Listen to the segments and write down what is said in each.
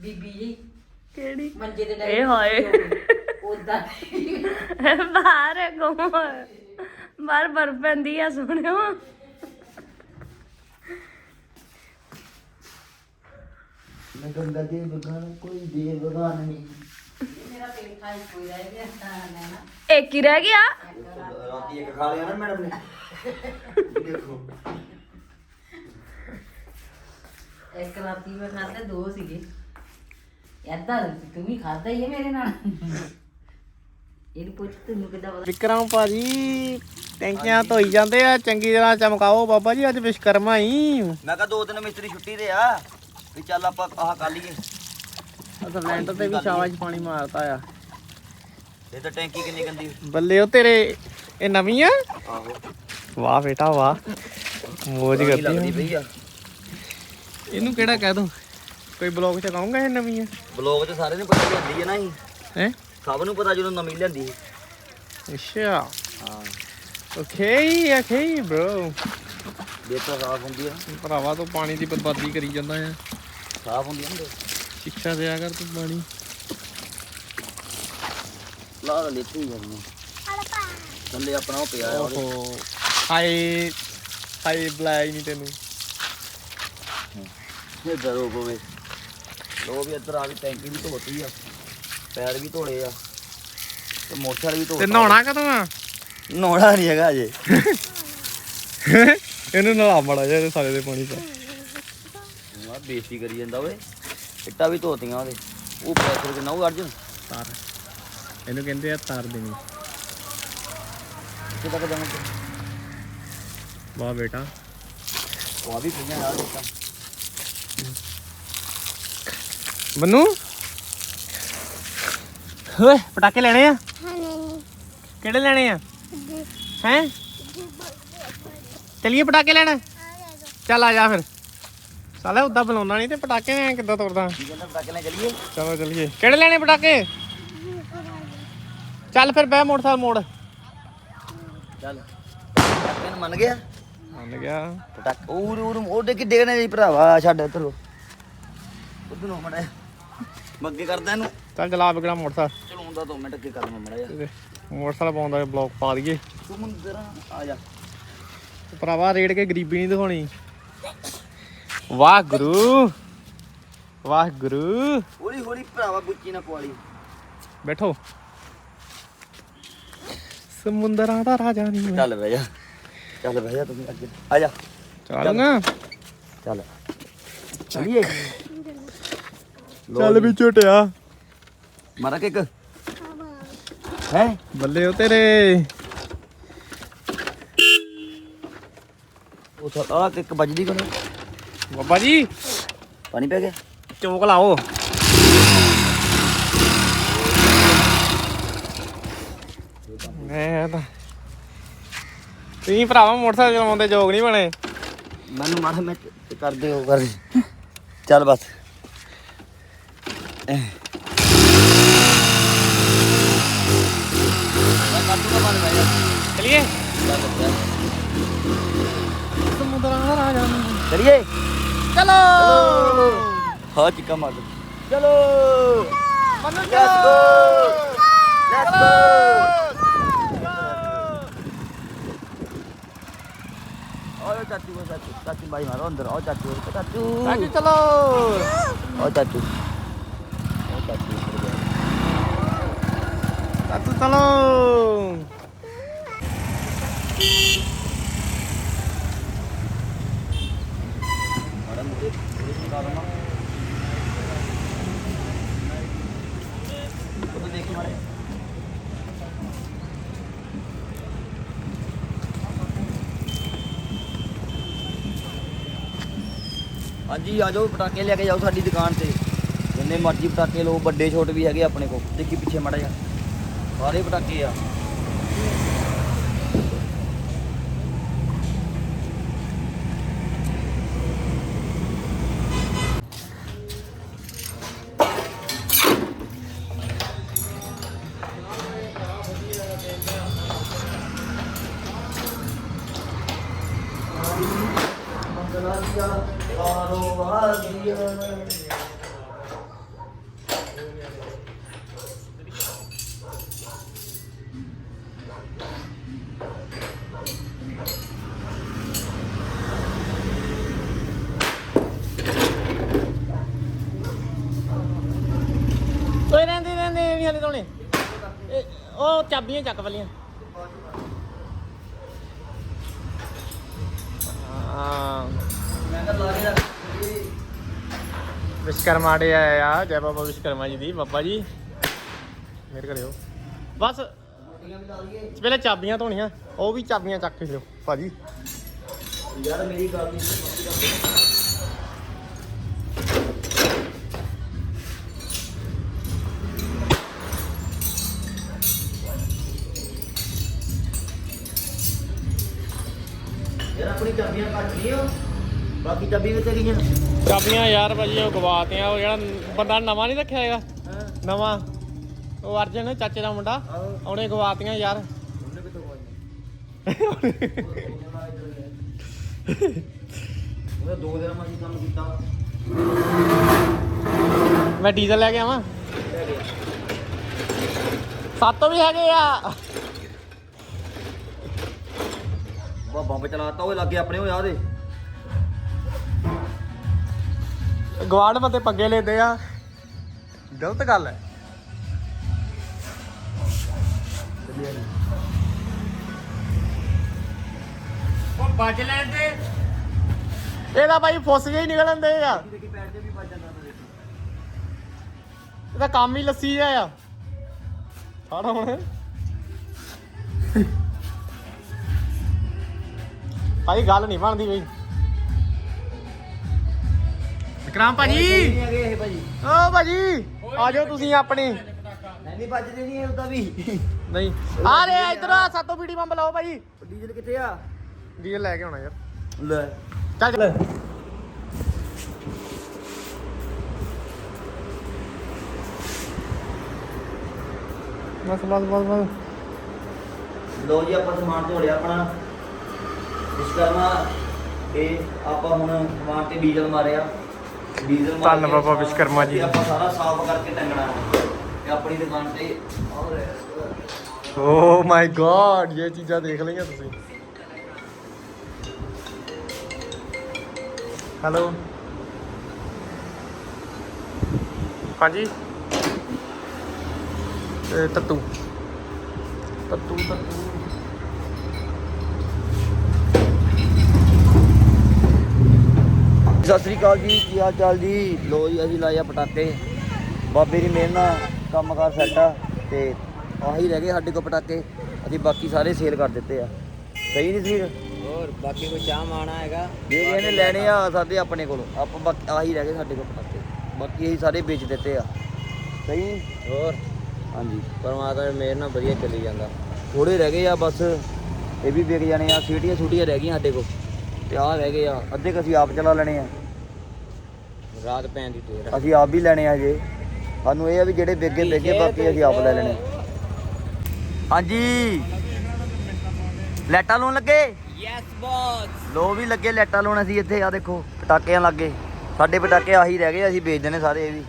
ਬੀਬੀ ਜੀ। ਕਿਹੜੀ? ਮੰਜੇ ਤੇ ਇਹ ਹਾਏ। ਉਦਾਂ ਬਾਹਰ ਗੋ ਬਾਹਰ ਬਰਫ ਪੈਂਦੀ ਆ ਸੁਣਿਓ। ਮੈਂ ਗੰਗਾ ਦੇ ਬਗਾਨ ਕੋਈ ਦੇ ਬਗਾਨ ਨਹੀਂ। ਮੇਰਾ ਪੇਟ ਖਾਈ ਕੋਈ ਰਹਿ ਗਿਆ ਤਾਂ ਲੈਣਾ ਇੱਕ ਹੀ ਰਹਿ ਗਿਆ? ਰਾਤੀ ਇੱਕ ਖਾ ਲਿਆ ਨਾ ਮੈਡਮ ਨੇ। ਦੇਖੋ। ਇੱਕ ਰਾਤੀ ਮੈਂ ਖਾਦੇ ਦੋ ਸੀਗੇ। ਏਦਾਂ ਤੂੰ ਵੀ ਖਾਦਾ ਹੀ ਹੈ ਮੇਰੇ ਨਾਲ। ਇਹਨੂੰ ਪੁੱਛ ਤੈਨੂੰ ਕਿੱਦਾਂ ਪਤਾ ਵਿਕਰਮ ਭਾਜੀ ਟੈਂਕੀਆਂ ਧੋਈ ਜਾਂਦੇ ਆ ਚੰਗੀ ਤਰ੍ਹਾਂ ਚਮਕਾਓ ਬਾਬਾ ਜੀ ਅੱਜ ਵਿਸ਼ਕਰਮਾ ਹੀ। ਮੈਂ ਕਿਹਾ ਦੋ ਦਿਨ ਮਿਸਤਰੀ ਛੁੱਟੀ ਤੇ ਆ ਵੀ ਚੱਲ ਆਪਾਂ ਆਹ ਕਰ ਲਈਏ। ਅਸਾਂ ਲੈਂਟਰ ਤੇ ਵੀ ਸ਼ਾਵਾ 'ਚ ਪਾਣੀ ਮਾਰਤਾ ਆ। ਇਹ ਤਾਂ ਟੈਂਕੀ ਕਿੰਨੀ ਗੰਦੀ ਬੱਲੇ ਉਹ ਤੇਰੇ ਇਹ ਨਵੀਂ ਆ? ਆਹੋ। ਵਾਹ ਬੇਟਾ ਵਾਹ। ਮੋਜ ਲੱਗਦੀ ਕਰਦੀ ਪਈ ਆ। ਇਹਨੂੰ ਕਿਹੜਾ ਕਹਿ ਦੂੰ? ਕੋਈ ਬਲੌਗ ਚ ਕਹੂੰਗਾ ਇਹ ਨਵੀਂ ਆ ਬਲੌਗ 'ਚ ਸਾਰੇ ਨੂੰ ਪਤਾ ਲਿਆਂਦੀ ਹੈ ਨਾ ਹੀ ਹੈ? ਸਭ ਨੂੰ ਪਤਾ ਜਦੋਂ ਨਵੀਂ ਲਿਆਂਦੀ ਸੀ। ਅੱਛਾ। ਹਾਂ। ਓਕੇ ਓਕੇ ਬ్రో ਦੇ ਤਾਂ ਸਾਫ਼ ਹੁੰਦੀ ਆ। ਭਰਾਵਾ ਤੂੰ ਪਾਣੀ ਦੀ ਬਰਬਾਦੀ ਕਰੀ ਜਾਂਦਾ ਆ। ਸਾਫ਼ ਹੁੰਦੀ ਨਾ ਸਿੱਖਿਆ ਦਿਆ ਕਰ ਤੂੰ ਪਾਣੀ। ਲਾ ਲਾ ਹੀ ਕਰਨੀ ਥੱਲੇ ਆਪਣਾ ਉਹ ਪਿਆ ਆ ਓਹੋ। ਹਾਏ ਹਾਏ ਹੀ ਨਹੀਂ ਤੈਨੂੰ। ਇਹ ਦਰੋ ਪਵੇ। ਲੋ ਵੀ ਇੱਧਰ ਆ ਵੀ ਟੈਂਕੀ ਵੀ ਧੋਤੀ ਆ ਪੈਰ ਵੀ ਧੋਲੇ ਆ ਤੇ ਮੋਟਰਸਾਈਕਲ ਵੀ ਧੋਤਾ। ਤੇ ਨਹਾਉਣਾ ਕਦੋਂ ਆ? ਨਹਾਉਣਾ ਨਹੀਂ ਹੈਗਾ ਅਜੇ ਇਹਨੂੰ ਨਲਾ ਮੜਾ ਜਾ ਇਹਦੇ ਸਾਰੇ ਦੇ ਪਾਣੀ ਪਾ ਆ ਬੇਇੱਜ਼ਤੀ ਕਰੀ ਜਾਂਦਾ ਓਏ। ਇੱਟਾਂ ਵੀ ਧੋਤੀਆਂ ਉਹਦੇ। ਉਹ ਪ੍ਰੈਸ਼ਰ ਕਿੰਨਾ ਉਹ ਅਰਜਨ? ਤਾਰ। ਇਹਨੂੰ ਕਹਿੰਦੇ ਆ ਤਾਰ ਦੇਣੀ। ਕਿੱਥੇ ਤੱਕ ਜਾਣਾ? ਵਾਹ ਬੇਟਾ। ਉਹ ਆ ਵੀ ਪਈਆਂ ਯਾਰ ਇੱਟਾਂ। ਬੰਨੂ? ਓਏ ਪਟਾਕੇ ਲੈਣੇ ਆ? ਕਿਹੜੇ ਲੈਣੇ ਆ? ਹੈ? ਚਲਿਏ ਪਟਾਕੇ ਲੈਣ? ਚੱਲ ਆ ਜਾ ਫਿਰ। ਸਾਲੇ ਉਦਾਂ ਬੁਲਾਉਣਾ ਨਹੀਂ ਤੇ ਪਟਾਕੇ ਐ ਕਿੱਦਾਂ ਤੋੜਦਾ ਚਲੋ ਚਲਿਏ। ਕਿਹੜੇ ਲੈਣੇ ਪਟਾਕੇ? ਚੱਲ ਫਿਰ ਬਹਿ ਮੋਟਰਸਾਈਕਲ ਮੋੜ। ਚੱਲ। ਪਟਾਕੇ ਨੂੰ ਮੰਨ ਗਿਆ। ਮੰਨ ਗਿਆ। ਪਟਾਕ ਉਰ ਉਰ ਉਹਦੇ ਕਿ ਡੇਗਣੇ ਜੀ ਭਰਾਵਾ ਛੱਡ ਇੱਧਰ ਉਧਰ ਨੂੰ ਮੱਗੇ ਕਰਦਾ ਇਹਨੂੰ। ਚੱਲ ਚਲਾ ਬਿਗੜਾ ਮੋਟਰਸਾਈਕਲ? ਚਲਾਉਂਦਾ ਦੋ ਮਿੰਟ ਅੱਗੇ ਕਰ ਮੜਾ ਜਾ ਇਹਦੇ ਮੋਟਰਸਾਈਕਲ ਪਾਉਂਦਾ ਬਲੌਕ ਪਾ ਦਈਏ। ਸਮੁੰਦਰ ਆ ਜਾ। ਭਰਾਵਾ ਰੇੜ ਕੇ ਗਰੀਬੀ ਨਹੀਂ ਦਿਖਾਉਣੀ। ਵਾਹ ਗੁਰੂ ਵਾਹ ਗੁਰੂ ਹੌਲੀ ਹੌਲੀ ਭਰਾਵਾ ਗੁੱਚੀ ਨਾ ਪਵਾਲੀ ਬੈਠੋ। ਸਮੁੰਦਰਾਂ ਦਾ ਰਾਜਾ ਨਹੀਂ ਮੈਂ। ਚੱਲ ਬਹਿ ਜਾ। ਚੱਲ ਬਹਿ ਜਾ ਤੂੰ ਅੱਗੇ। ਆ ਜਾ। ਚੱਲਗਾ ਚੱਲ। ਚਲੀਏ। ਚੱਲ ਵੀ ਝੋਟਿਆ। ਮਾਰਾ ਕਿੱਕ? ਹੈ। ਬੱਲੇ ਉਹ ਤੇਰੇ। ਉਹ ਤਾਂ ਆ ਕਿੱਕ ਵੱਜਦੀ ਕੋਨੇ ਬਾਬਾ ਜੀ। ਪਾਣੀ ਪੈ ਗਿਆ? ਚੋਕ ਲਾਓ। ਮੈਂ ਤਾਂ ਤੁਸੀਂ ਭਰਾਵਾ ਮੋਟਰਸਾਈਕਲ ਚਲਾਉਂਦੇ ਜੋਗ ਨਹੀਂ ਬਣੇ। ਮੈਨੂੰ ਮਾਰ ਮੈਂ ਕਰਦੇ ਹੋ ਕਰ ਚੱਲ ਬਸ। ਚਲਿਏ ਚੱਲ ਸਮੁੰਦਰਾਂ ਦਾ ਰਾਜਾ ਨਹੀਂ ਚਲੀਏ ਚਲੋ ਹਾਂ ਚਿੱਕਾ ਮਾਰ ਚਲੋ Manu let's go let's go ਓਏ ਚਾਚੂ ਚਾਚੂ ਚਾਚੂ ਬਾਈ ਮਾਰੋ ਅੰਦਰ ਆਓ ਚਾਚੂ ਚਾਚੂ ਚਾਚੂ ਚਲੋ ਓ ਚਾਚੂ ਓ ਚਾਚੂ ਹਾਂਜੀ ਆ ਜਾਓ ਪਟਾਕੇ ਲੈ ਕੇ ਜਾਓ ਸਾਡੀ ਦੁਕਾਨ ਤੇ। ਜਿੰਨੇ ਮਰਜ਼ੀ ਪਟਾਕੇ ਲਓ, ਵੱਡੇ ਛੋਟੇ ਵੀ ਹੈਗੇ ਆਪਣੇ ਕੋਲ। ਦੇਖੀ ਪਿੱਛੇ ਮੜਾ ਜਾ ਸਾਰੇ ਪਟਾਕੇ ਆ। ਨਹੀਂ ਇਹ ਉਹ ਚਾਬੀਆਂ ਚੱਕ ਵਾਲੀਆਂ। ਹਾਂ। ਵਿਸ਼ਕਰਮਾ ਡੇ ਆਇਆ ਆ। ਜੈ ਬਾਬਾ ਵਿਸ਼ਕਰਮਾ ਜੀ ਦੀ। ਬਾਬਾ ਜੀ, ਮੇਰੇ ਕਰਿਓ। ਬਸ ਮੋਟੀਆਂ ਪਹਿਲੇ ਚਾਬੀਆਂ ਧੋਣੀਆਂ। ਉਹ ਵੀ ਚਾਬੀਆਂ ਚੱਕ ਲਿਓ। ਭਾਜੀ। ਯਾਰ ਮੇਰੀ ਗੱਲ ਨਹੀਂ ਯਾਰ ਆਪਣੀ ਚਾਬੀਆਂ ਕੱਟ ਲਿਓ ਬਾਕੀ ਚਾਬੀ ਵੀ ਤੇਰੀਆਂ ਚਾਬੀਆਂ ਯਾਰ ਭਾਜੀ ਉਹ ਗਵਾਤੀਆਂ ਉਹ ਜਿਹੜਾ ਬੰਦਾ ਨਵਾਂ ਨਹੀਂ ਰੱਖਿਆ ਹੈਗਾ। ਨਵਾਂ। ਉਹ ਅਰਜਨ ਚਾਚੇ ਦਾ ਮੁੰਡਾ। ਉਹਨੇ ਗਵਾਤੀਆਂ ਯਾਰ। ਉਹਨੇ ਕਿੱਥੋਂ ਗਵਾਈਆਂ ਉਹ ਦੋ ਦਿਨ ਮੈਂ ਕੰਮ ਕੀਤਾ। ਮੈਂ ਡੀਜ਼ਲ ਲੈ ਕੇ ਆਵਾਂ। ਸੱਤ ਵੀ ਹੈਗੇ ਆ। ਵਾ ਬੰਬ ਚਲਾਤਾ ਉਹ ਲੱਗੇ ਆਪਣੇ ਉਹ ਆ ਦੇ। ਗਵਾਂਢ ਬੰਦੇ ਪੰਗੇ ਲੈਂਦੇ ਆ। ਗਲਤ ਗੱਲ ਹੈ। ਉਹ ਬਚ ਲੈਂਦੇ ਇਹਦਾ ਭਾਈ ਫੁੱਸ ਹੀ ਨਿਕਲਣ ਦੇ ਆ। ਦੇਖੀ ਪੈਰ ਤੇ ਵੀ ਵੱਜ ਜਾਂਦਾ ਉਹਦੇ ਇਹਦਾ ਕੰਮ ਹੀ ਲੱਸੀ ਜਿਹਾ ਆ। ਸਾੜਾ ਹੁਣ। ਭਾਈ ਗੱਲ ਨਹੀਂ ਬਣਦੀ ਬਈ। ਵਿਕਰਮ ਭਾਜੀ। ਨਹੀਂ ਹੈਗੇ ਇਹ ਭਾਜੀ। ਓ ਭਾਜੀ ਆ ਜਾਓ ਤੁਸੀਂ ਆਪਣੇ। ਨਹੀਂ ਨਹੀਂ ਵੱਜਦੇ ਨਹੀਂ ਇਹ ਉਹਦਾ ਵੀ। ਨਹੀਂ। ਆ ਰੇ ਇਧਰ ਆ। ਸਾਤੋਂ ਬੀੜੀ ਬੰਬ ਲਾਓ ਭਾਜੀ। ਡੀਜ਼ਲ ਕਿੱਥੇ ਆ? ਡੀਜ਼ਲ ਲੈ ਕੇ ਆਉਣਾ ਯਾਰ। ਲੈ। ਚੱਲ ਚੱਲ ਬਸ ਬਸ ਬਸ ਬਸ। ਲੋ ਜੀ ਆਪਾਂ ਸਮਾਨ ਝੋੜਿਆ ਆਪਣਾ। ਵਿਸ਼ਕਰਮਾ ਤੇ ਆਪਾਂ ਹੁਣ ਸਮਾਨ ਤੇ ਡੀਜ਼ਲ ਮਾਰਿਆ। ਡੀਜ਼ਲ ਮਾਰ ਧੰਨ ਕੇ ਬਾਬਾ ਵਿਸ਼ਵਕਰਮਾ ਜੀ। ਤੇ ਆਪਾਂ ਸਾਰਾ ਸਾਫ਼ ਕਰਕੇ ਟੰਗਣਾ ਤੇ ਆਪਣੀ ਦੁਕਾਨ ਤੇ ਔਰ ਓ ਮਾਈ ਗॉड ਇਹ ਚੀਜ਼ਾਂ ਦੇਖ ਲਈਆਂ ਤੁਸੀਂ। ਹੈਲੋ ਹਾਂਜੀ? ਇਹ ਤੱਤੂ। ਤੱਤੂ ਤੱਤੂ। ਸਤਿ ਸ੍ਰੀ ਅਕਾਲ ਜੀ ਕੀ ਹਾਲ ਚਾਲ ਜੀ? ਲੋ ਜੀ ਅਸੀਂ ਲਾਇਆ ਪਟਾਕੇ। ਬਾਬੇ ਦੀ ਮਿਹਰ ਨਾਲ ਕੰਮਕਾਰ ਸੈੱਟ ਆ ਤੇ ਆਹੀ ਰਹਿ ਗਏ ਸਾਡੇ ਕੋਲ ਪਟਾਕੇ। ਅਸੀਂ ਬਾਕੀ ਸਾਰੇ ਸੇਲ ਕਰ ਦਿੱਤੇ ਆ। ਸਹੀ ਨਹੀਂ ਸਰੀਰ ਹੋਰ ਬਾਕੀ ਕੋਈ ਚਾਹ ਮਾਣਾ ਹੈਗਾ? ਜੇ ਕਿਸੇ ਨੇ ਲੈਣੇ ਆ ਸਾਡੇ ਆਪਣੇ ਕੋਲ। ਆਪਾਂ ਬਾਕੀ ਆਹੀ ਰਹਿ ਗਏ ਸਾਡੇ ਕੋਲ ਪਟਾਕੇ। ਬਾਕੀ ਅਸੀਂ ਸਾਰੇ ਵੇਚ ਦਿੱਤੇ ਆ। ਸਹੀ? ਹੋਰ? ਹਾਂਜੀ। ਪਰਮਾਤਮਾ ਦੀ ਮਿਹਰ ਨਾਲ ਵਧੀਆ ਚੱਲੀ ਜਾਂਦਾ। ਥੋੜੇ ਰਹਿ ਗਏ ਆ ਬਸ। ਇਹ ਵੀ ਵਿਕ ਜਾਣੇ ਆ। ਸੀਟੀਆਂ ਛੁੱਟੀਆਂ ਰਹਿ ਗਈਆਂ ਸਾਡੇ ਕੋਲ। ਤੇ ਆਹ ਰਹਿ ਗਏ ਆ। ਅੱਧੇ ਕੁ ਅਸੀਂ ਆਪ ਚਲਾ ਲੈਣੇ ਆ। ਰਾਤ ਪੈਣ ਦੀ ਦੇਰ ਅਸੀਂ ਆਪ ਵੀ ਲੈਣੇ ਆ ਹਜੇ ਸਾਨੂੰ ਇਹ ਆ ਵੀ ਜਿਹੜੇ ਵਿਕੇ ਵਿਕੇ ਬਾਕੀ ਅਸੀਂ ਆਪ ਲੈ ਲੈਣੇ। ਹਾਂਜੀ। ਲੈਟਾਂ ਲਾਉਣ ਲੱਗੇ? ਯੈਸ ਬੌਸ ਲੋ ਵੀ ਲੱਗੇ ਲੈਟਾਂ ਲਾਉਣ ਅਸੀਂ ਇੱਥੇ ਆ ਦੇਖੋ ਪਟਾਕਿਆਂ ਲੱਗੇ। ਸਾਡੇ ਪਟਾਕੇ ਆਹੀ ਰਹਿ ਗਏ ਅਸੀਂ ਵੇਚ ਦੇਣੇ ਸਾਰੇ ਇਹ ਵੀ।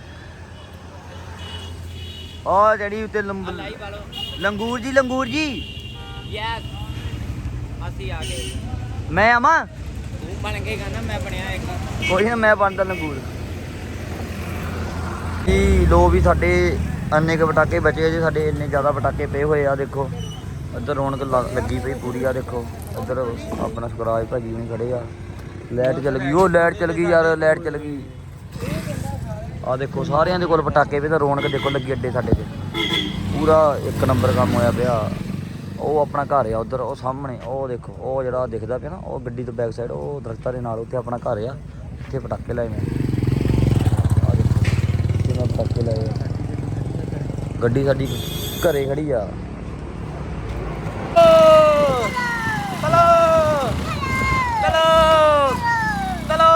ਆ ਜਿਹੜੀ ਉੱਤੇ ਲੰਬ- ਲਾਈ ਵਾਲੋ। ਲੰਗੂਰ ਜੀ ਲੰਗੂਰ ਜੀ। ਯੈਸ ਅਸੀਂ ਆ ਗਏ। ਮੈਂ ਆਵਾਂ? ਬਣ ਕੇ ਕਹਿੰਦਾ ਮੈਂ ਬਣਿਆ ਇੱਕ ਕੋਈ ਨਾ, ਮੈਂ ਬਣਦਾ ਲੰਗੂਰ ਜੀ ਲੋ ਵੀ ਸਾਡੇ ਅੰਨੇ ਕੁ ਪਟਾਕੇ ਬਚੇ ਜੇ, ਸਾਡੇ ਇੰਨੇ ਜ਼ਿਆਦਾ ਪਟਾਕੇ ਪਏ ਹੋਏ ਆ, ਦੇਖੋ। ਇੱਧਰ ਰੌਣਕ ਲੱਗੀ ਪਈ ਪੂਰੀ ਆ, ਦੇਖੋ। ਇੱਧਰ ਆਪਣਾ ਸੁਕਰਾਜ ਭਾਜੀ ਵੀ ਖੜੇ ਆ। ਲਾਈਟ ਚੱਲ ਗਈ, ਉਹ ਲਾਈਟ ਚੱਲ ਗਈ ਯਾਰ, ਲਾਈਟ ਚੱਲ ਗਈ। ਆ ਦੇਖੋ, ਸਾਰਿਆਂ ਦੇ ਕੋਲ ਪਟਾਕੇ ਪਏ, ਤਾਂ ਰੌਣਕ ਦੇਖੋ ਲੱਗੀ ਅੱਡੇ ਸਾਡੇ ਤੇ। ਪੂਰਾ ਇੱਕ ਨੰਬਰ ਕੰਮ ਹੋਇਆ ਪਿਆ। ਉਹ ਆਪਣਾ ਘਰ ਆ ਉਧਰ ਉਹ ਸਾਹਮਣੇ ਉਹ ਦੇਖੋ ਉਹ ਜਿਹੜਾ ਦਿਖਦਾ ਪਿਆ ਨਾ ਉਹ ਗੱਡੀ ਤੋਂ ਬੈਕ ਸਾਈਡ ਉਹ ਦਰਖਤਾਂ ਦੇ ਨਾਲ ਉੱਥੇ ਆਪਣਾ ਘਰ ਆ ਉੱਥੇ ਪਟਾਕੇ ਲਾਏ ਨੇ। ਆ ਦੇਖੋ ਮੈਂ ਪਟਾਕੇ ਲਾਏ। ਗੱਡੀ ਸਾਡੀ ਘਰੇ ਖੜੀ ਆ। ਚਲੋ ਚਲੋ ਚਲੋ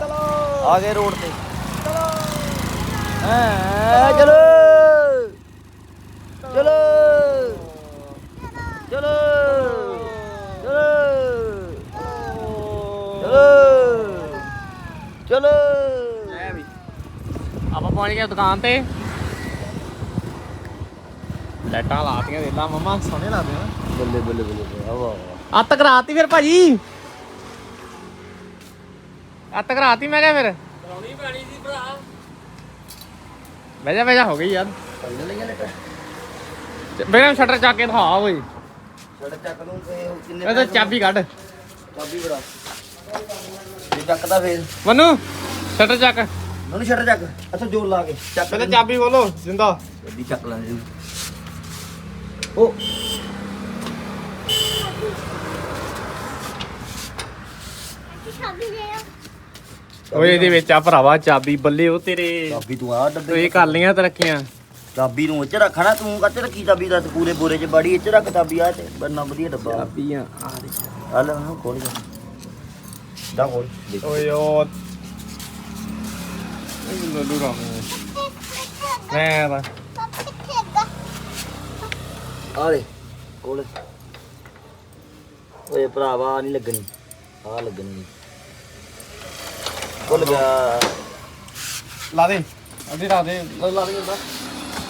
ਚਲੋ। ਆ ਗਏ ਰੋਡ ਤੇ। ਚਲੋ। ਚਲੋ ਚਲੋ। ਚਲੋ। ਚਲੋ ਲੈ ਵੀ। ਆਪਾਂ ਪਹੁੰਚ ਗਏ ਦੁਕਾਨ ਤੇ। ਲਾਈਟਾਂ ਲਾਤੀਆਂ ਦੇਲਾ ਮਮਾ ਸੋਹਣੇ ਲੱਗਦੇ ਆ। ਬੱਲੇ ਬੱਲੇ ਬੱਲੇ ਆ ਵਾਹ ਅੱਤ ਕਰਾਤੀ ਫਿਰ ਭਾਜੀ। ਅੱਤ ਕਰਾਤੀ ਮੈਂ ਕਿਹਾ ਫਿਰ। ਕਰਾਉਣੀ ਪੈਣੀ ਸੀ ਭਰਾ। ਬਹਿ ਜਾ ਬਹਿ ਜਾ ਹੋ ਗਈ ਯਾਰ। ਪਹਿਲਾਂ ਲਈਆਂ ਸ਼ਟਰ ਚੱਕ ਕੇ ਦਿਖਾ ਓਏ। ਛੜ ਚੱਕ ਲੂੰ ਤੇ ਉਹ ਕਿੰਨੇ ਇਹ ਤਾਂ ਚਾਬੀ ਕੱਢ। ਚਾਬੀ ਬੜਾ ਚੱਕਦਾ ਫੇਰ। ਮਨੂ ਸ਼ਟਰ ਚੱਕ। ਮੈਨੂੰ ਛੜ ਚੱਕ। ਅੱਛਾ ਜੋਰ ਲਾ ਕੇ। ਚੱਕ ਪਹਿਲਾਂ ਚਾਬੀ ਖੋਲੋ ਜਿੰਦਾ। ਗੱਡੀ ਚੱਕ ਲੈਂਦੇ ਉਹ ਓਏ ਇਹਦੇ ਵਿੱਚ ਆ ਭਰਾਵਾ ਚਾਬੀ ਬੱਲੇ ਉਹ ਤੇਰੇ। ਚਾਬੀ ਤੂੰ ਆ ਤੂੰ ਡੱਬੇ ਇਹ ਕਰ ਲਈਆਂ ਤਰੱਕੀਆਂ ਚਾਬੀ ਨੂੰ ਉੱਚ ਰੱਖਣਾ ਤੂੰ ਕੱਚ ਰੱਖੀ ਚਾਬੀ ਦਾ? ਪੂਰੇ ਬੋਰੇ 'ਚ ਬੜੀ ਇੱਚ ਰੱਖ ਚਾਬੀ ਆ ਤੇ। ਬੰਨਾ ਵਧੀਆ ਡੱਬਾ। ਚਾਬੀਆਂ ਆ ਦੇ ਆ ਲੈ ਉਹਨੂੰ ਖੋਲ ਜਾ। ਦਾ ਖੋਲ ਦੇਖ। ਓਏ ਓ ਇਹ ਲੱਡੂ ਰਾ ਮੈਂ ਤਾਂ ਆ ਲੈ ਖੋਲ ਓਏ ਭਰਾਵਾ ਨਹੀਂ ਲੱਗਣੀ ਆ ਲੱਗਣੀ ਖੁੱਲ ਗਿਆ ਲਾ ਦੇ ਅੱਧੀ ਰਾ ਦੇ ਲਾ ਦੇ ਹੁੰਦਾ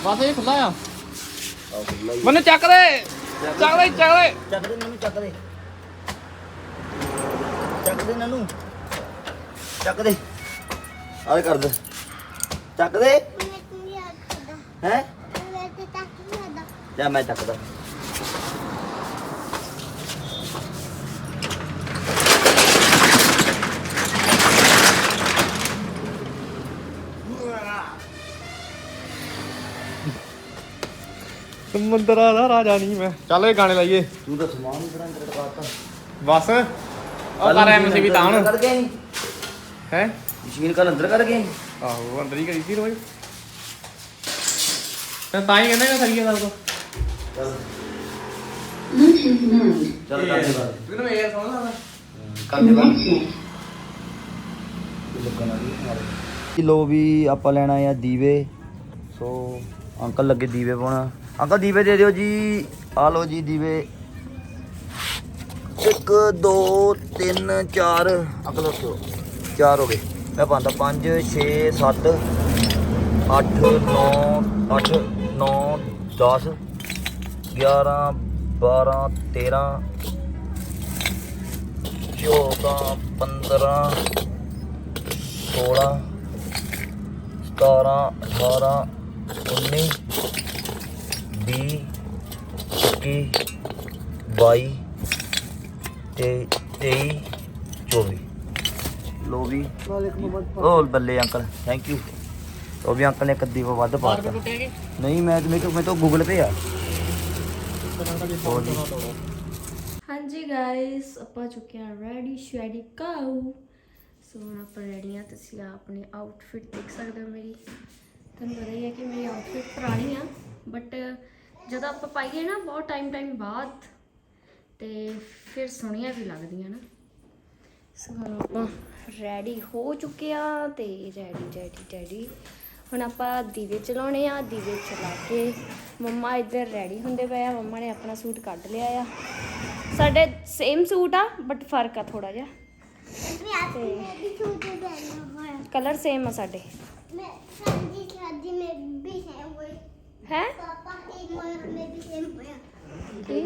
ਬਸ ਇਹ ਖੁੱਲਾ ਆ ਮੈਨੂੰ ਚੱਕ ਦੇ ਚੱਕ ਦੇ ਚੱਕ ਦੇ ਚੱਕ ਦੇ ਨਨੂੰ ਚੱਕ ਦੇ ਚੱਕ ਦੇ ਨਨੂੰ ਚੱਕ ਦੇ। ਆਹ ਕਰ ਦੇ। ਚੱਕ ਦੇ। ਹੈ? ਜਾ ਮੈਂ ਚੱਕਦਾ। ਸਮੁੰਦਰਾਂ ਦਾ ਰਾਜਾ ਨਹੀਂ ਮੈਂ। ਚੱਲ ਇਹ ਗਾਣੇ ਲਾਈਏ। ਤੂੰ ਤਾਂ ਸਮਾਨ ਹੀ ਬੜਾ ਅੰਦਰ ਬਸ। ਉਹ ਕਰ ਐਮਸੀ ਵੀ ਤਾਂ ਕਰ ਗਏ ਹੈ? ਮਸ਼ੀਨ ਕੱਲ ਅੰਦਰ ਕਰ ਗਏ ਆਹੋ ਅੰਦਰ ਹੀ ਕਰੀ ਸੀ ਰੋਜ਼। ਤਾਂ ਤਾਂ ਹੀ ਕਹਿੰਦਾ ਕਿ ਸਰੀਏ ਦਾ ਕੋ ਚੱਲ। ਕਰ ਦੇ ਬਾਅਦ ਇਹ ਸਮਝ ਆਉਂਦਾ ਕਰ ਦੇ ਬਾਅਦ ਲੱਗਣਾ ਕਿਲੋ ਵੀ ਆਪਾਂ ਲੈਣਾ ਆ ਦੀਵੇ। ਸੋ ਅੰਕਲ ਲੱਗੇ ਦੀਵੇ ਪਾਉਣਾ। ਅੰਕਲ ਦੀਵੇ ਦੇ ਦਿਓ ਜੀ। ਆ ਲਓ ਜੀ ਦੀਵੇ। 1 2 3 4 ਅੰਕਲ ਰੱਖਿਓ 4 ਹੋ ਗਏ। ਮੈਂ ਪਾਉਂਦਾ 5 6 7 8 9 8 9 10 11 12 13 14 15 16 17 18 19 20 21 22 ਤੇ 23 24 ਲੋ ਵੀ। ਉਹ ਬੱਲੇ ਅੰਕਲ ਥੈਂਕ ਯੂ ਉਹ ਵੀ ਅੰਕਲ ਨੇ ਕੱਦੀ ਕੋ ਵੱਧ ਪਾਤਾ ਨਹੀਂ ਮੈਂ ਤੇ ਮੇਰੇ ਤੋਂ ਗੂਗਲ ਪੇ ਆ। ਹਾਂਜੀ ਗਾਇਸ ਆਪਾਂ ਚੁੱਕੇ ਹਾਂ ਰੈਡੀ ਸ਼ੈਡੀ ਕਾਉ ਸੋ ਹੁਣ ਆਪਾਂ ਰੈਡੀ ਆ ਤੁਸੀਂ ਆਪਣੀ ਆਊਟਫਿਟ ਦੇਖ ਸਕਦੇ ਹੋ ਮੇਰੀ। ਤੁਹਾਨੂੰ ਪਤਾ ਹੀ ਹੈ ਕਿ ਮੇਰੀ ਆਊਟਫਿਟ ਪੁਰਾਣੀ ਆ ਬਟ ਜਦੋਂ ਆਪਾਂ ਪਾਈਏ ਨਾ ਬਹੁਤ ਟਾਈਮ ਟਾਈਮ ਬਾਅਦ ਤੇ ਫਿਰ ਸੋਹਣੀਆਂ ਵੀ ਲੱਗਦੀਆਂ ਨਾ। ਸੋ ਹੁਣ ਆਪਾਂ ਰੈਡੀ ਹੋ ਚੁੱਕੇ ਆ ਤੇ ਰੈਡੀ ਰੈਡੀ ਰੈਡੀ ਹੁਣ ਆਪਾਂ ਦੀਵੇ ਚਲਾਉਣੇ ਆ ਦੀਵੇ ਚਲਾ ਕੇ ਮੰਮਾ ਇੱਧਰ ਰੈਡੀ ਹੁੰਦੇ ਪਏ ਆ। ਮੰਮਾ ਨੇ ਆਪਣਾ ਸੂਟ ਕੱਢ ਲਿਆ ਆ। ਸਾਡੇ ਸੇਮ ਸੂਟ ਆ ਬਟ ਫ਼ਰਕ ਆ ਥੋੜਾ ਜਿਹਾ। ਕਲਰ ਸੇਮ ਆ ਸਾਡੇ। ਹੈ? ਕੀ?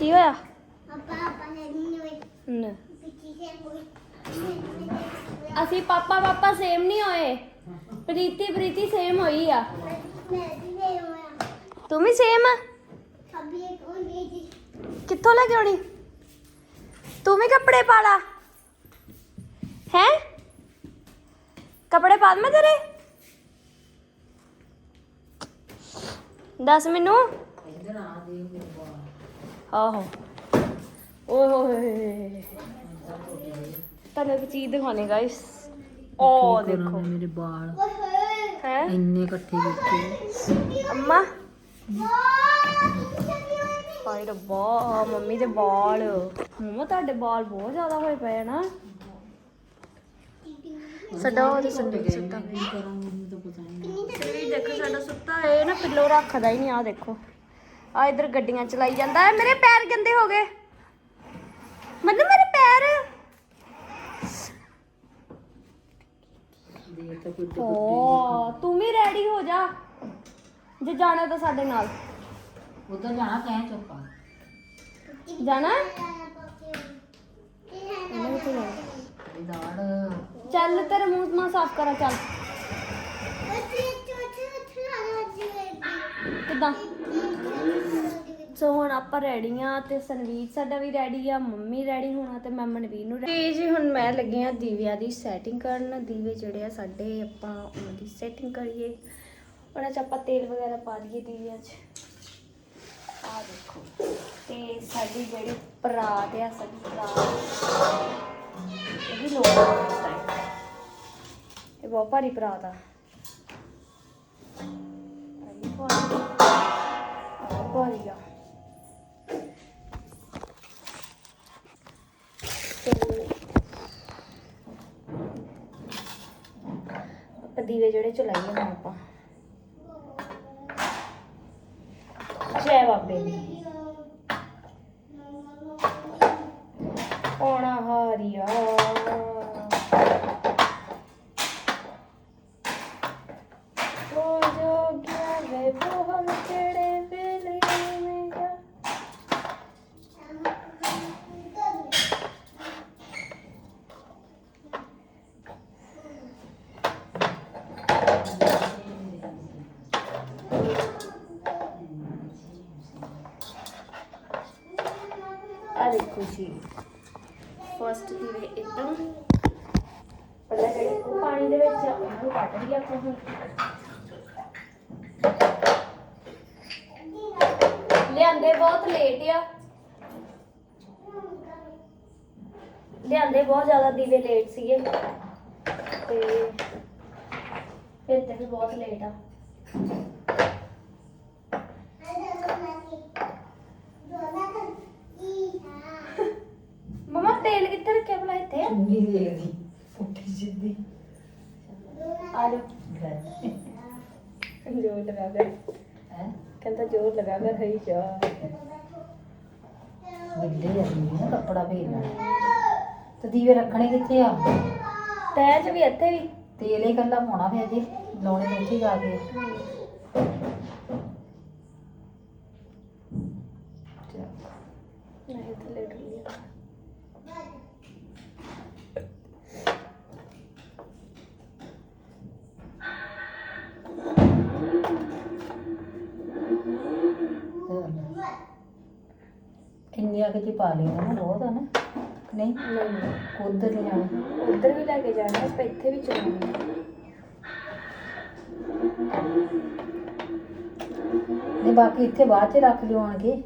ਕੀ ਹੋਇਆ? ਨਾ ਅਸੀਂ ਪਾਪਾ ਪਾਪਾ ਸੇਮ ਨਹੀਂ ਹੋਏ। ਪ੍ਰੀਤੀ ਪ੍ਰੀਤੀ ਸੇਮ ਹੋਈ ਆ। ਤੂੰ ਵੀ ਸੇਮ ਆ? ਕਿੱਥੋਂ ਲੈ ਕੇ ਆਉਣੀ? ਤੂੰ ਵੀ ਕੱਪੜੇ ਪਾ ਲਾ। ਹੈ? ਕੱਪੜੇ ਪਾ ਮੈਂ ਤੇਰੇ? ਦੱਸ ਮੈਨੂੰ। ਆਹੋ। ਓਏ ਹੋਏ ਤੁਹਾਨੂੰ ਇੱਕ ਚੀਜ਼ ਦਿਖਾਣੇ ਗਾਇਸ ਓ ਦੇਖੋ। ਮੇਰੇ ਵਾਲ ਹੈ? ਇੰਨੇ ਇਕੱਠੇ ਕੀਤੇ। ਅੰਮਾ। ਹਾਏ ਰੱਬਾ ਮੰਮੀ ਦੇ ਵਾਲ ਮੰਮਾ ਤੁਹਾਡੇ ਵਾਲ ਬਹੁਤ ਜ਼ਿਆਦਾ ਹੋਏ ਪਏ ਨਾ। ਸਾਡਾ ਉਹ ਤੇ ਸੰਡੇ ਸੁੱਤਾ ਇਹ ਦੇਖੋ ਸਾਡਾ ਸੁੱਤਾ ਇਹ ਨਾ ਪਿੱਲੋ ਰੱਖਦਾ ਹੀ ਨਹੀਂ ਆ ਦੇਖੋ। ਆ ਇਧਰ ਗੱਡੀਆਂ ਚਲਾਈ ਜਾਂਦਾ ਹੈ। ਮੇਰੇ ਪੈਰ ਗੰਦੇ ਹੋ ਗਏ। ਮੈਨੂੰ ਮੇਰੇ ਪੈਰ। ਓ ਤੂੰ ਵੀ ਰੈਡੀ ਹੋ ਜਾ। ਜੇ ਜਾਣਾ ਤਾਂ ਸਾਡੇ ਨਾਲ। ਉਧਰ ਜਾਣਾ ਕਹਿ ਚੁੱਪਾ ਜਾਣਾ ਇਹਨਾਂ ਵਿੱਚ ਜਾਣਾ? ਦਾੜ ਚੱਲ ਤੇਰਾ ਮੂੰਹ ਮਾ ਸਾਫ਼ ਕਰਾ ਚੱਲ। ਕਿਦਾਂ? ਸੋ ਹੁਣ ਆਪਾਂ ਰੈਡੀ ਆ ਤੇ ਸੰਵੀਰ ਸਾਡਾ ਵੀ ਰੈਡੀ ਆ, ਮੰਮੀ ਰੈਡੀ ਹੋਣਾ ਤੇ ਮੈਂ ਮਨਵੀਰ ਨੂੰ ਤੇ ਜੀ ਹੁਣ ਮੈਂ ਲੱਗੀ ਆ ਦੀਵਿਆਂ ਦੀ ਸੈਟਿੰਗ ਕਰਨ। ਦੀਵੇ ਜਿਹੜੇ ਆ ਸਾਡੇ ਆਪਾਂ ਉਹਨਾਂ ਦੀ ਸੈਟਿੰਗ ਕਰੀਏ। ਉਹਨਾਂ 'ਚ ਆਪਾਂ ਤੇਲ ਵਗੈਰਾ ਪਾ ਦਈਏ ਦੀਵਿਆਂ 'ਚ। ਆ ਦੇਖੋ, ਤੇ ਸਾਡੀ ਜਿਹੜੀ ਪਰਾਤ ਆ, ਸਾਡੀ ਪਰਾਤ ਇਹਦੀ ਲੋੜ ਆ ਇਸ time। ਇਹ ਬਹੁਤ ਭਾਰੀ ਪਰਾਤ ਆ। ਭਾਰੀ ਭਾਰੀ ਦੀਵੇ ਜਿਹੜੇ ਚਲਾਈਏ ਹੁਣ ਆਪਾਂ। ਜੈ ਬਾਬੇ ਦੀ। ਪੌਣਾ ਹਾਰੀਆ ਉਹ ਜੋਗਿਆ ਵੇ ਬੋਹਲ ਕਿਹੜੇ ਵੇਲੇ ਮੇਰਾ ਆ ਦੇਖੋ ਜੀ ਫਸਟ ਦੀਵੇ ਇਦਾਂ ਪਹਿਲਾਂ ਜਿਹੜੇ ਉਹ ਪਾਣੀ ਦੇ ਵਿੱਚ ਆ ਉਹਨਾਂ ਨੂੰ ਕੱਢ ਲਿਆ ਆਪਾਂ ਹੁਣ ਲਿਆਂਦੇ ਬਹੁਤ ਲੇਟ ਆ। ਲਿਆਂਦੇ ਬਹੁਤ ਜ਼ਿਆਦਾ ਦੀਵੇ ਲੇਟ ਸੀਗੇ। ਤੇ ਫਿਰ ਤੇ ਵੀ ਬਹੁਤ ਲੇਟ ਆ। ਮਮਾ ਤੇਲ ਕਿੱਥੇ ਰੱਖਿਆ ਭਲਾ ਇੱਥੇ? ਆ ਚੁੰਨੀ ਦੇਖਦੀ ਪੁੱਠੀ ਸਿੱਧੀ। ਆ ਜਾਓ ਜੋਰ ਲਗਾ ਕਰ ਹੈ? ਕਹਿੰਦਾ ਜੋਰ ਲਗਾ ਕਰ ਹਈ ਜਾ। ਬਿੱਲੇ ਜਾਂਦੀ ਨਾ ਕੱਪੜਾ ਭੇਜਣਾ ਤੇ ਦੀਵੇ ਰੱਖਣੇ ਕਿੱਥੇ ਆ? ਤੈਜ ਵੀ ਇੱਥੇ ਵੀ। ਤੇਲ ਹੀ ਕੱਲਾ ਪਾਉਣਾ ਫਿਰ ਜੇ ਲਾਉਣੇ ਤਾਂ ਉੱਥੇ ਜਾ ਕੇ। ਇੰਨੀਆਂ ਕਿ ਚ ਪਾ ਲਈਆਂ ਨਾ ਬਹੁਤ ਆ ਨਾ। ਨਹੀਂ ਨਹੀਂ ਨਹੀਂ ਉਧਰ ਲੈ ਜਾਣਾ ਉੱਧਰ ਵੀ ਲੈ ਕੇ ਜਾਣਾ ਆਪਾਂ ਇੱਥੇ ਵੀ ਚਲਾਉਣਾ। ਨਹੀਂ ਬਾਕੀ ਇੱਥੇ ਬਾਅਦ ਚ ਰੱਖ ਲਿਓ ਆਣ ਕੇ।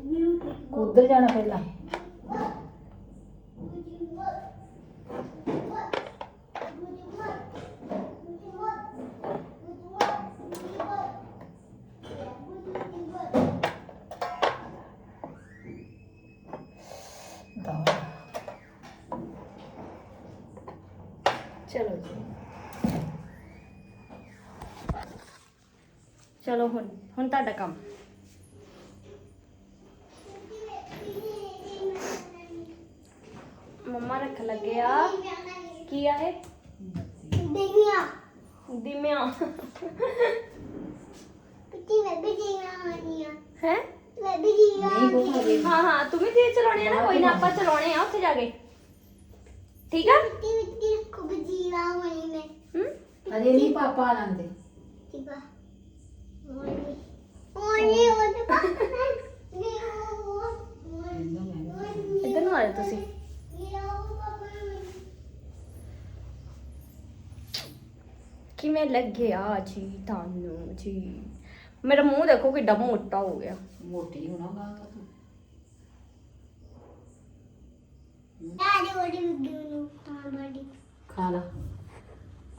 ਉਧਰ ਜਾਣਾ ਪਹਿਲਾਂ। ਚਲੋ ਹੁਣ ਹੁਣ ਤੁਹਾਡਾ ਕੰਮ ਮੰਮਾ ਰੱਖ ਲੱਗੇ ਆ ਕੀ ਆ ਇਹ Bigla. ਦਿਮਿਆ Piti ਮੈਂ ਵੀ ਜੀਣਾ ਹੋਣੀ ਆ ਹੈ ਮੈਂ ਵੀ ਜੀਣਾ ਨਹੀਂ ਕੋ ਖਾਵੇ ਹਾਂ ਹਾਂ ਤੂੰ ਵੀ ਤੇ ਚਲਾਉਣੇ ਆ ਨਾ ਕੋਈ ਨਾ ਆਪਾਂ ਚਲਾਉਣੇ ਆ ਉੱਥੇ ਜਾ ਕੇ ਠੀਕ ਆ ਪੀਤੀ ਪੀਤੀ ਖੁਬ ਜੀਣਾ ਹੋਣੀ ਮੈਂ ਹਮ ਅਜੇ ਨਹੀਂ ਪਾਪਾ ਆਨੰਦੇ ਠੀਕ ਆ ਹੋਣੀ ਹੋਣੀ ਉਹਦੇ ਪਾ ਇੱਧਰ ਨੂੰ ਆ ਜਾਓ ਤੁਸੀਂ। ਕਿਵੇਂ ਲੱਗਿਆ ਜੀ ਤੁਹਾਨੂੰ ਜੀ? ਮੇਰਾ ਮੂੰਹ ਦੇਖੋ ਕਿੱਡਾ ਮੋਟਾ ਹੋ ਗਿਆ। ਮੋਟੀ ਹੋਣਾ ਗਾ ਤੂੰ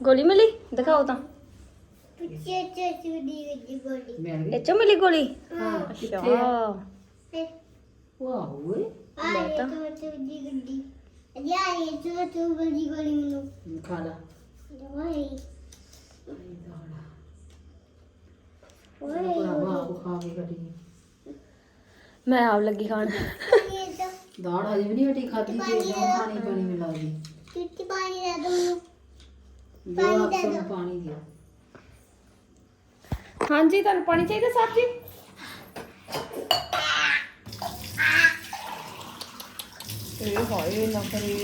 ਗੋਲੀ ਮਿਲੀ? ਦਿਖਾਓ ਤਾਂ। ਪਿੱਛੇ ਦੀ ਮਿਲ ਗਈ ਇਹ ਚੋਂ ਮਿਲੀ ਗੋਲੀ? ਹਾਂ ਅੱਛਾ। ਤੇ ਵਾਹ। ਓਏ। ਆਰੇ ਤੋਂ। ਤੇ ਦੀ ਗੱਡੀ। ਯਾਰੇ ਤੋਂ ਤੋਂ ਬੜੀ ਗੋਲੀ ਮੈਨੂੰ। ਖਾ ਲਾ। ਓਏ। ਓਏ। ਭਰਾਵਾ ਆਪ ਖਾ ਕੇ ਕੱਢੀ ਮੈਂ ਆਪ ਲੱਗੀ ਖਾਣ। ਇਹ ਤਾਂ ਦਾੜ ਹਜੇ ਵੀ ਨਹੀਂ ਹਟੀ ਖਾਦੀ ਤੇ ਜਾਂ ਖਾਣੀ ਪੈਣੀ ਲੱਗਦੀ। ਚਿੱਟੀ ਪਾਣੀ ਦੇ। ਦੋ ਜੋ ਅਕਸਰ ਨੂੰ ਪਾਣੀ ਦਿਓ। ਹਾਂਜੀ ਤੁਹਾਨੂੰ ਪਾਣੀ ਚਾਹੀਦਾ ਸਾਹਿਬ ਜੀ? ਇਹ ਹੋਏ ਨਖਰੇ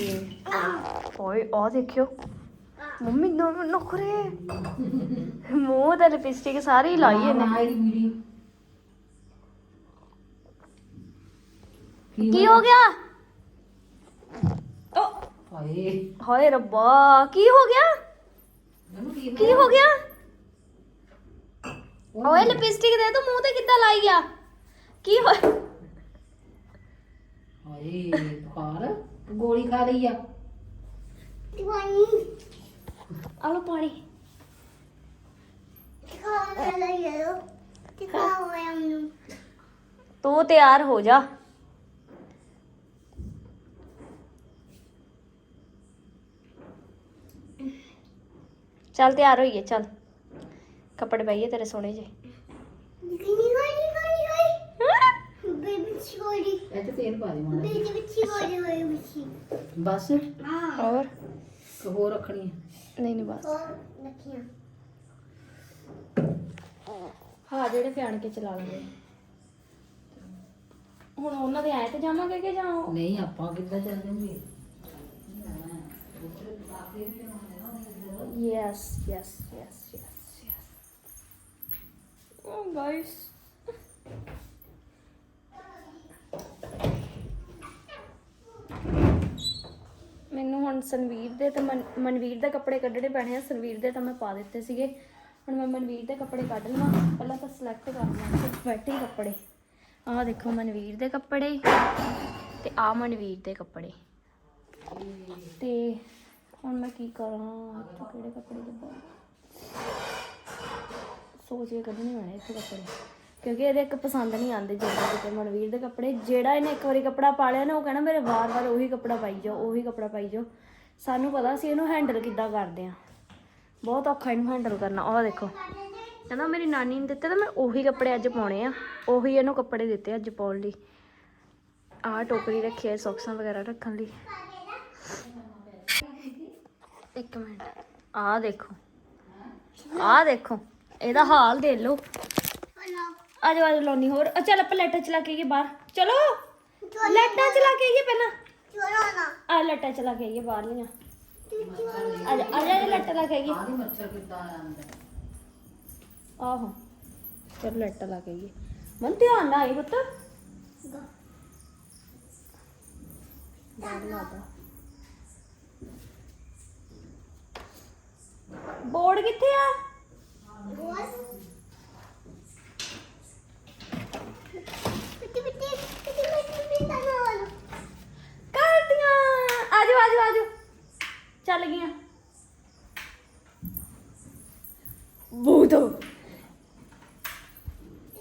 ਓਏ ਆ ਦੇਖਿਓ। ਮੰਮੀ ਨੋ ਨਖਰੇ ਮੂੰਹ ਦਾ ਲਿਪਸਟਿਕ ਸਾਰੀ ਲਾਈ ਇਹਨੇ। ਆਈ ਵੀਡੀਓ। ਕੀ ਹੋ ਗਿਆ? ਓ ਹਾਏ। ਹਾਏ ਰੱਬਾ ਕੀ ਹੋ ਗਿਆ? ਕੀ ਹੋ ਗਿਆ? ਓਏ ਲਿਪਸਟਿਕ ਦੇ ਤੂੰ ਮੂੰਹ ਤੇ ਕਿੱਦਾਂ ਲਾਈ ਆ? ਕੀ ਹੋ ਹਾਏ ਬੁਖਾਰ। ਗੋਲੀ ਖਾ ਲਈ ਆ। ਦਵਾਈ। ਆ ਲੋ ਪਾਣੀ ਹੋਇਆ ਤੂੰ ਤਿਆਰ ਹੋ ਜਾ। ਚੱਲ ਤਿਆਰ ਹੋਈਏ ਚੱਲ। ਕੱਪੜੇ ਪਾਈਏ ਤੇਰੇ ਸੋਹਣੇ ਜੇ ਇਹ ਤੇ ਤੇਲ ਪਾ ਦੇ ਮਾੜਾ ਜਿਹਾ। ਬਸ? ਹਾਂ। ਹੋਰ? ਕਿ ਹੋਰ ਰੱਖਣੀ ਆ ਨਹੀਂ ਨਹੀਂ ਬਸ। ਹੋਰ ਰੱਖੀਆਂ। ਹਾਂ ਜਿਹੜੇ ਪਿਆਣ ਕੇ ਚਲਾ ਲਾਂਗੇ ਹੁਣ ਉਹਨਾਂ ਦੇ ਆਏ ਤੇ ਜਾਵਾਂਗੇ ਕਿ ਜਾਂ ਉਹ- ਨਹੀਂ ਆਪਾਂ ਕਿੱਦਾਂ ਚੱਲ ਜਾਵਾਂਗੇ Yes, yes, yes, yes, yes. Oh, guys. ਮੈਨੂੰ ਹੁਣ ਸਨਵੀਰ ਦੇ ਤੇ ਮਨ- ਮਨਵੀਰ ਦੇ ਕੱਪੜੇ ਕੱਢਣੇ ਪੈਣੇ ਆ। ਸਨਵੀਰ ਦੇ ਤਾਂ ਮੈਂ ਪਾ ਦਿੱਤੇ ਸੀਗੇ। ਹੁਣ ਮੈਂ ਮਨਵੀਰ ਦੇ ਕੱਪੜੇ ਕੱਢ ਲਵਾਂ। ਪਹਿਲਾਂ ਤਾਂ ਸਿਲੈਕਟ ਕਰ ਲਵਾਂ। ਬੈਠੇ ਕੱਪੜੇ। ਆਹ ਦੇਖੋ ਮਨਵੀਰ ਦੇ ਕੱਪੜੇ ਤੇ ਆਹ ਮਨਵੀਰ ਦੇ ਕੱਪੜੇ। ਤੇ ਹੁਣ ਮੈਂ ਕੀ ਕਰਾਂ? ਇੱਥੋਂ ਕਿਹੜੇ ਕੱਪੜੇ ਲੱਭਾਂ? ਸੋਚ ਕੇ ਕੱਢਣੇ ਪੈਣੇ ਇੱਥੇ ਕੱਪੜੇ। ਕਿਉਂਕਿ ਇਹਦੇ ਇੱਕ ਪਸੰਦ ਨਹੀਂ ਆਉਂਦੇ ਜਿਹੜੇ ਕਿਤੇ ਮਨਵੀਰ ਦੇ ਕੱਪੜੇ। ਜਿਹੜਾ ਇਹਨੇ ਇੱਕ ਵਾਰੀ ਕੱਪੜਾ ਪਾ ਲਿਆ ਨਾ, ਉਹ ਕਹਿੰਦਾ ਮੇਰੇ ਵਾਰ-ਵਾਰ ਉਹੀ ਕੱਪੜਾ ਪਾਈ ਜਾਓ, ਉਹੀ ਕੱਪੜਾ ਪਾਈ ਜਾਓ। ਸਾਨੂੰ ਪਤਾ ਸੀ ਇਹਨੂੰ ਹੈਂਡਲ ਕਿੱਦਾਂ ਕਰਦੇ ਆ। ਬਹੁਤ ਔਖਾ ਇਹਨੂੰ ਹੈਂਡਲ ਕਰਨਾ। ਉਹ ਦੇਖੋ। ਕਹਿੰਦਾ ਮੇਰੀ ਨਾਨੀ ਨੇ ਦਿੱਤੇ ਤਾਂ ਮੈਂ ਉਹੀ ਕੱਪੜੇ ਅੱਜ ਪਾਉਣੇ ਆ। ਉਹੀ ਇਹਨੂੰ ਕੱਪੜੇ ਦਿੱਤੇ ਅੱਜ ਪਾਉਣ ਲਈ। ਆਹ ਟੋਕਰੀ ਰੱਖੀ ਹੈ ਸੌਕਸਾਂ ਵਗੈਰਾ ਰੱਖਣ ਲਈ। ਇੱਕ ਮਿੰਟ। ਆਹ ਦੇਖੋ। ਆਹ ਦੇਖੋ। ਇਹਦਾ ਹਾਲ ਦੇ ਲਓ। ਆ ਜਾ ਲੋਨੀ ਹੋਰ। ਆ ਚੱਲ ਆਪਾਂ ਲੈਟਾ ਚਲਾ ਕੇ ਆਈਏ ਬਾਹਰ। ਚਲੋ ਲੈਟਾ ਚਲਾ ਕੇ ਆਈਏ ਪਹਿਲਾਂ। ਆ ਲੈਟਾ ਚਲਾ ਕੇ ਆਈਏ ਬਾਹਰ ਲੀਆਂ ਆ ਜਾ ਆ ਜਾ ਲੈਟਾ ਲਾ ਕੇ ਆਈਏ। ਆਹ ਮੱਛਰ ਕਿੱਦਾਂ ਆਹੋ ਚਲ ਲੈਟਾ ਲਾ ਕੇ ਆਈਏ। ਮਨ ਧਿਆਨ ਨਾਲ ਆਈ ਪੁੱਤ। ਬੋਰਡ ਕਿੱਥੇ ਆ? ਕਰਦੀਆਂ। ਆਜੋ ਆਜੋ ਆਜੋ। ਚੱਲ ਗਈਆਂ। ਬੂਤੋ